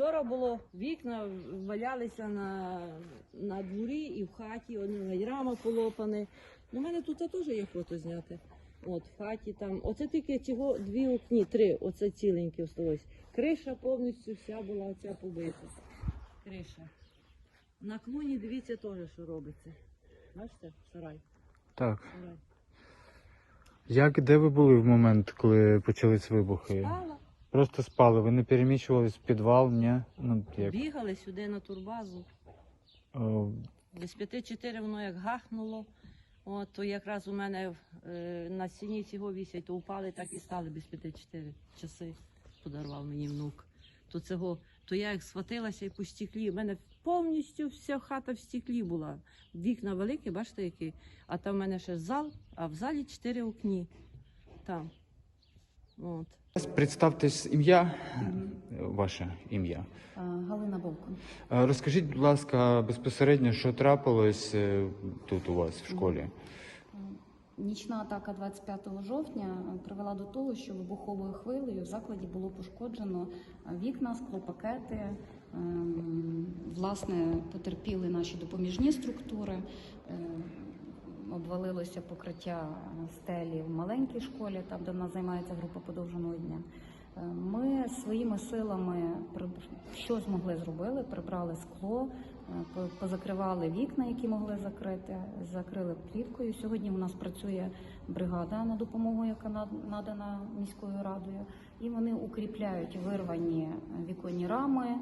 Вчора було вікна валялися на, на дворі і в хаті, одне рама полопане. У мене тут теж є фото зняти. От, в хаті там. Оце тільки цього дві окні, три, оце ціленькі осталось. Криша повністю вся була ця побита. Криша. На клуні дивіться теж, що робиться. Бачите, сарай. Так. сарай. Як де ви були в момент, коли почались вибухи? Спала. Просто спали, ви не переміщувались в підвал, ні? Ну, як? Бігали сюди на турбазу. О, Десь п'яти чотири воно як гахнуло. От, то якраз у мене е, на стіні цього вісять, то упали, так і стали без п'яти чотири часи. Подарував мені внук. То цього, то я як схватилася і по стеклі. У мене повністю вся хата в стеклі була. Вікна великі, бачите, які. А там в мене ще зал, а в залі чотири окні. Там. От. Представтесь ім'я, ваше ім'я. Галина Вовкун. Е, Розкажіть, будь ласка, безпосередньо, що трапилось е, тут у вас в школі? Нічна атака 25 жовтня привела до того, що вибуховою хвилею в закладі було пошкоджено вікна, склопакети. Ем, Власне, потерпіли наші допоміжні структури. Обвалилося покриття стелі в маленькій школі, там де в нас займається група подовженого дня. Е, Ми своїми силами що змогли зробили, прибрали скло, позакривали вікна, які могли закрити, закрили плівкою. Сьогодні у нас працює бригада на допомогу, яка над- надана міською радою, і вони укріпляють вирвані віконні рами, е,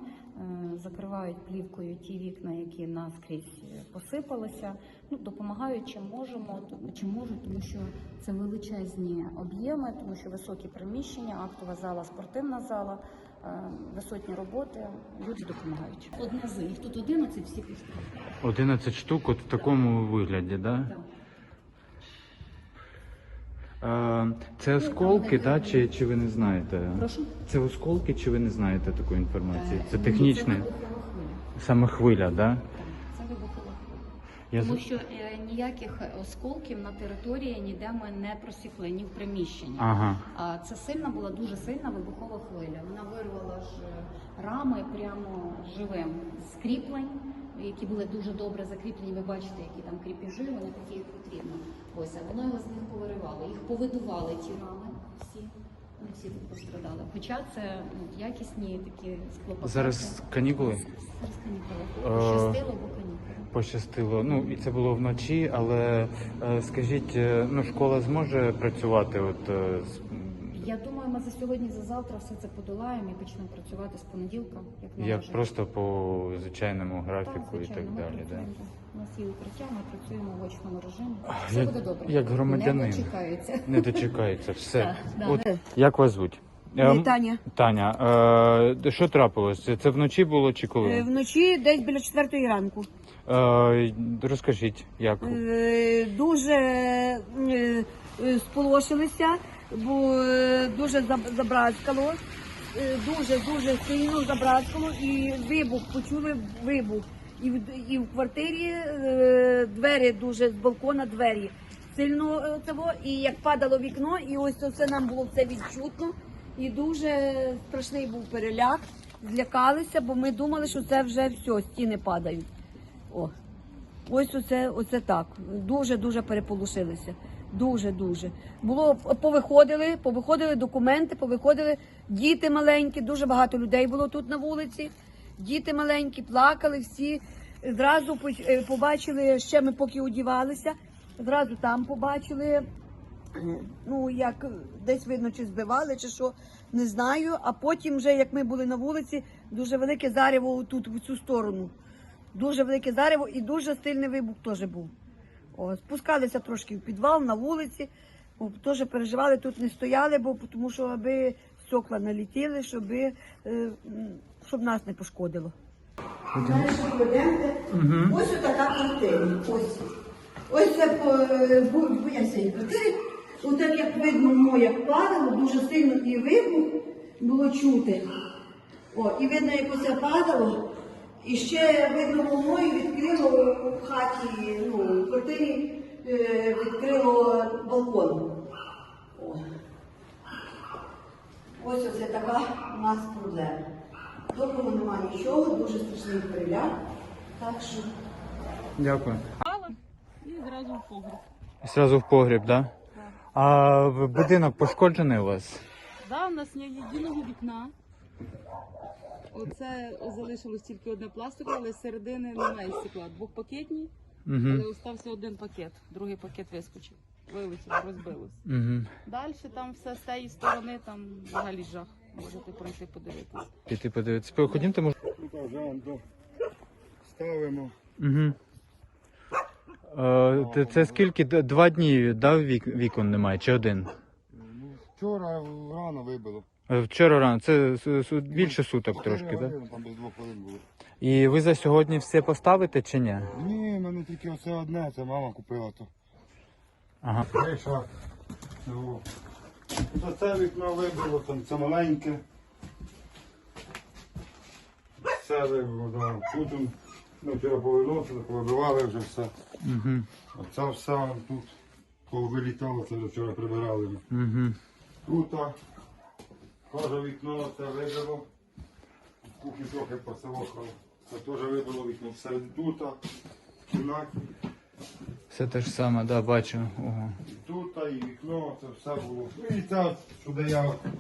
закривають плівкою ті вікна, які наскрізь посипалися. Ну, допомагають чим можемо, чим можуть, тому що це величезні об'єми, тому що високі приміщення, актова зала, спортивна зала, е, висотні роботи. Люди допомагають. Одна з їх тут 11, всі постраждали. 11 штук от в такому вигляді, да? Так. Е, Це осколки, да, чи, чи ви не знаєте? Прошу. Це осколки, чи ви не знаєте такої інформації? Це Е, технічне, Це вибухова хвиля. саме хвиля, да? Це вибухова хвиля. Я Тому що е, ніяких осколків на території ніде ми не просікли, ні в приміщенні. Ага. А це сильна була дуже сильна вибухова хвиля. Вона вирвала ж е, рами прямо живим з кріплень, які були дуже добре закріплені. Ви бачите, які там кріпежі, вони такі потрібно. Ось а воно його з них повиривало. Їх повидували ті рами. Всі вони всі тут пострадали. Хоча це ну, якісні такі склопакети. Зараз канікули Зараз канікули. Е, Пощастило, бо канікули. Пощастило. Ну і це було вночі, але е, скажіть, е, ну школа зможе працювати от е, з- Я думаю, ми за сьогодні, за завтра все це подолаємо і почнемо працювати з понеділка, як як просто по звичайному Так, графіку і так ми далі, да? У нас є укриття, ми працюємо в очному режимі. Все як- буде добре. як громадянин. Не дочекаються. Не дочекається, все. Да. От як вас звуть? Ем, Таня. Таня, е, що трапилось? Це- вночі було чи Е, коли? Вночі десь біля четвертої ранку. Е, розкажіть, як? Е, Дуже е, е, сполошилися, бо е, дуже заб- забрацкало, Е, дуже дуже сильно забрацкало і вибух, почули вибух. І в, і в квартирі е, двері дуже з балкона двері сильно е, того, і як падало вікно, і ось це все нам було все відчутно. І дуже страшний був переляк. Злякалися, бо ми думали, що це вже все, стіни падають. О. Ось оце, оце так. Дуже дуже переполошилися. Дуже дуже. Було повиходили, повиходили документи, повиходили діти маленькі, дуже багато людей було тут на вулиці. Діти маленькі, плакали всі. Зразу е, побачили, ще ми поки одівалися, зразу там побачили. Е, Ну, як десь видно, чи збивали, чи що, не знаю. А потім, вже як ми були на вулиці, дуже велике зарево тут в цю сторону. Дуже велике зарево і дуже сильний вибух теж був. О, спускалися трошки в підвал на вулиці, теж переживали, тут не стояли, бо тому що аби стекла налетіли, щоб, е, щоб нас не пошкодило. Далі пройдемте. Ось така квартира. Ось. Ось це по цієї квартири. Отак як видно, воно як падало, дуже сильно і вибух було чути. О, і видно, як оце падало. І ще видно, воно і відкрило в хаті, ну, в квартирі е, відкрило балкон. О. Ось оце така у нас проблема. Доброго немає нічого, дуже страшний переляк. Так що Дякую. І зразу в погріб. Зразу в погріб, так? Да? А будинок пошкоджений у вас? Да, у нас є єдиного вікна. Оце залишилось тільки одне пластикове, але з середини немає стекла. Двохпакетні, але Угу. остався один пакет. Другий пакет вискочив. Вилетів, розбилось. Угу. Далі там все з цієї сторони, там взагалі жах. Можете пройти подивитися. Піти подивитися. Ходімте, може. Тут вже ставимо. Угу. Е, це- це скільки? Два дні да, вік, вікон немає, чи один? Ну, вчора рано вибило. Е, Вчора рано, це с- с- більше суток трошки, так? Там без двох хвилин було. І ви за сьогодні все поставите чи ні? Ні, в мене тільки оце одне, це мама купила то. Ага. Криша. цього. Це вікно вибило, там це маленьке. Все вибило, да. Тут он, ну, вчора повернувся, повибивали вже все. Угу. Оце все тут повилітало, це вже вчора прибирали. Угу. Тут теж вікно це вибило. Кухні трохи посилохало. Це теж вибило вікно. Все тут, в кімнаті, Все те ж саме, да, бачу. Ого. і тут, і вікно, це все було. Ну і це, сюди я отут.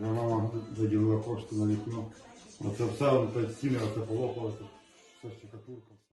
Вам. Я мама виділила кошти на вікно. Оце все, оце стіни, оце полопалося. Все штукатурка.